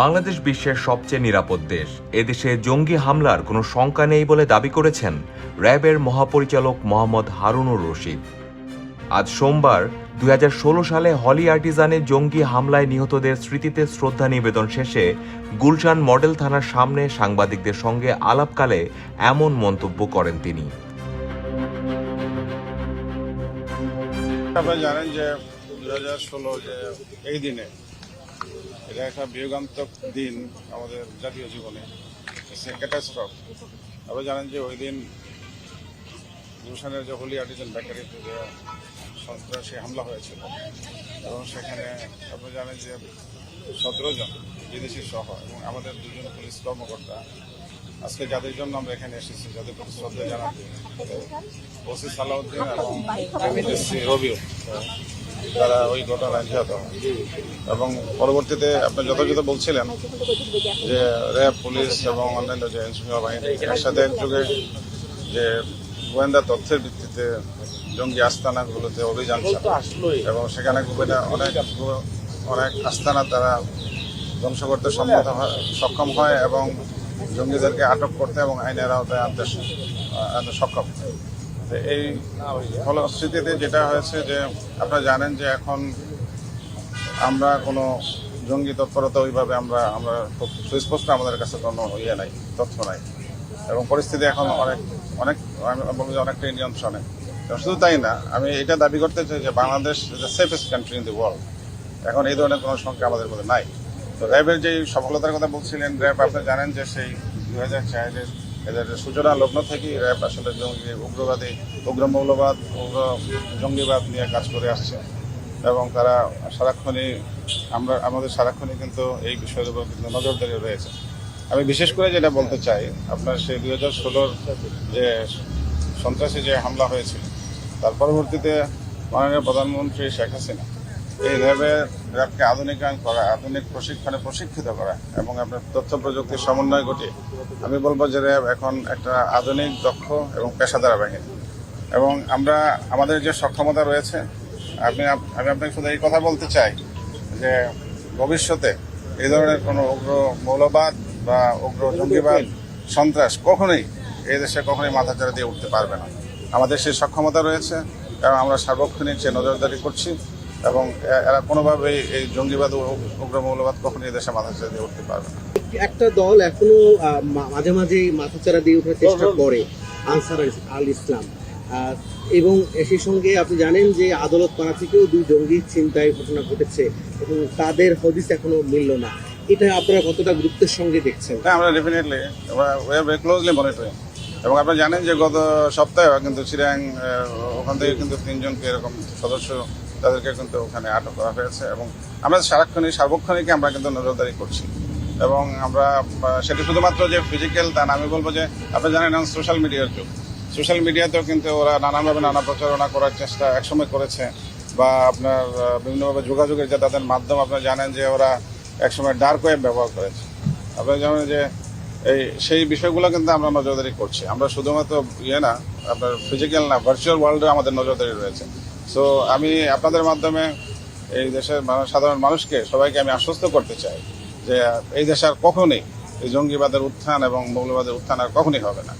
বাংলাদেশ বিশ্বের সবচেয়ে নিরাপদ দেশ। এদেশে জঙ্গি হামলার কোনো শঙ্কা নেই বলে দাবি করেছেন র্যাবের মহাপরিচালক মোহাম্মদ হারুনুর রশিদ। আজ সোমবার দু হাজার ষোলো সালে হলি আর্টিজানে জঙ্গি হামলায় নিহতদের স্মৃতিতে শ্রদ্ধা নিবেদন শেষে গুলশান মডেল থানার সামনে সাংবাদিকদের সঙ্গে আলাপকালে এমন মন্তব্য করেন তিনি। আপনারা জানেন যে দু হাজার ষোলো যে এই দিনে এটা একটা বিয়োগান্তক দিন আমাদের জাতীয় জীবনে। ক্যাটাস্ট্রফ আপনারা জানেন যে ওই দিন গুলশানের যে হোলি আর্টিজান বেকারিতে যে সন্ত্রাসী হামলা হয়েছিল, এবং সেখানে আপনারা জানেন যে সতেরো জন বিদেশি সহ এবং আমাদের দুজন পুলিশ কর্মকর্তা, আজকে যাদের জন্য আমরা এখানে এসেছি, যাদের প্রতি শ্রদ্ধা জানাতে, ওসি সালাউদ্দিন এবং রবিউ তারা ওই ঘটনায় নিহত হয় এবং পরবর্তীতে আপনি যথাযথ বলছিলেন যে র্যাব, পুলিশ এবং অন্যান্য যে আইনশৃঙ্খলা বাহিনী, একসাথে একযোগে যে গোয়েন্দা তথ্যের ভিত্তিতে জঙ্গি আস্তানাগুলোতে অভিযান এবং সেখানে গোয়েন্দা অনেক অনেক আস্তানা তারা ধ্বংস করতে সম্মত সক্ষম হয় এবং জঙ্গিদেরকে আটক করতে এবং আইনের আওতায় আনতে সক্ষম হয়। এই ফলশ্রুতিতে যেটা হয়েছে যে আপনারা জানেন যে এখন আমরা কোনো জঙ্গি তৎপরতা ওইভাবে আমরা আমরা খুব সুস্পষ্ট আমাদের কাছে কোনো ইয়ে নাই, তথ্য নাই। এবং পরিস্থিতি এখন অনেক অনেক, আমি বলব যে অনেকটাই নিয়ন্ত্রণে। শুধু তাই না, আমি এটা দাবি করতে চাই যে Bangladesh is the safest country in the world এখন এই ধরনের কোনো সংখ্যা আমাদের মধ্যে নাই। তো র্যাবের যে সফলতার কথা বলছিলেন, র্যাব, আপনি জানেন যে সেই দু হাজার এদের সূচনা লগ্ন থেকেই র্যাব আসলে উগ্রবাদী, উগ্র মৌলবাদ, উগ্র জঙ্গিবাদ নিয়ে কাজ করে আসছে। এবং তারা সারাক্ষণই আমরা আমাদের সারাক্ষণই কিন্তু এই বিষয়ের উপর কিন্তু নজরদারি রয়েছে। আমি বিশেষ করে যেটা বলতে চাই, আপনার সেই দুই হাজার ষোলোর যে সন্ত্রাসী যে হামলা হয়েছিল, তার পরবর্তীতে মাননীয় প্রধানমন্ত্রী শেখ হাসিনা এই র্যাবের র্যাবকে আধুনিকায়ন করা, আধুনিক প্রশিক্ষণে প্রশিক্ষিত করা এবং আপনার তথ্য প্রযুক্তির সমন্বয় ঘটিয়ে, আমি বলব যে র্যাব এখন একটা আধুনিক, দক্ষ এবং পেশাদার বাহিনী। এবং আমরা, আমাদের যে সক্ষমতা রয়েছে আপনি আমি আপনাকে শুধু এই কথা বলতে চাই যে ভবিষ্যতে এই ধরনের কোনো উগ্র মৌলবাদ বা উগ্র জঙ্গিবাদ, সন্ত্রাস কখনোই এই দেশে কখনোই মাথাচাড়া দিয়ে উঠতে পারবে না। আমাদের সেই সক্ষমতা রয়েছে, কারণ আমরা সার্বক্ষণিক যে নজরদারি করছি এবং এরা কোনোভাবেই এই জঙ্গিবাদ ও উগ্র মৌলবাদ কখনোই এই দেশে মাথাচাড়া দিয়ে উঠতে পারবে না। একটা দল এখনও মাঝে মাঝে মাথাচাড়া দিয়ে ওঠার চেষ্টা করে আনসার আল ইসলাম। এবং সেই সঙ্গে আপনি জানেন যে আদালত পাড়া থেকেও দুই জঙ্গি চিন্তায় ঘটনা ঘটেছে এবং তাদের হদিস এখনও মিলল না। এটা আপনারা কতটা গুরুত্বের সঙ্গে দেখছেন? হ্যাঁ আমরা ডেফিনেটলি ক্লোজলি মনিটরিং এবং আপনারা জানেন যে গত সপ্তাহে কিন্তু চিরাং ওখান থেকে কিন্তু তিনজনকে এরকম সদস্য তাদেরকে কিন্তু ওখানে আটক করা হয়েছে এবং আমরা সারাক্ষণই সার্বক্ষণিক আমরা কিন্তু নজরদারি করছি। এবং আমরা সেটা শুধুমাত্র যে ফিজিক্যাল তা না, আমি বলব যে আপনি জানেন সোশ্যাল মিডিয়ার যুগ। সোশ্যাল মিডিয়াতেও কিন্তু ওরা নানানভাবে নানা প্রচারণা করার চেষ্টা একসময় করেছে বা আপনার বিভিন্নভাবে যোগাযোগের যে তাদের মাধ্যম আপনারা জানেন যে ওরা একসময় ডার্ক ওয়েব ব্যবহার করেছে। আপনারা জানেন যে এই, সেই বিষয়গুলো কিন্তু আমরা নজরদারি করছি। আমরা শুধুমাত্র ইয়ে না, আপনার ফিজিক্যাল না ভার্চুয়াল ওয়ার্ল্ডে আমাদের নজরদারি রয়েছে। সো আমি আপনাদের মাধ্যমে এই দেশের সাধারণ মানুষকে সবাইকে আমি আশ্বস্ত করতে চাই যে এই দেশ আর কখনোই এই জঙ্গিবাদের উত্থান এবং মৌলবাদের উত্থান আর কখনই হবে না।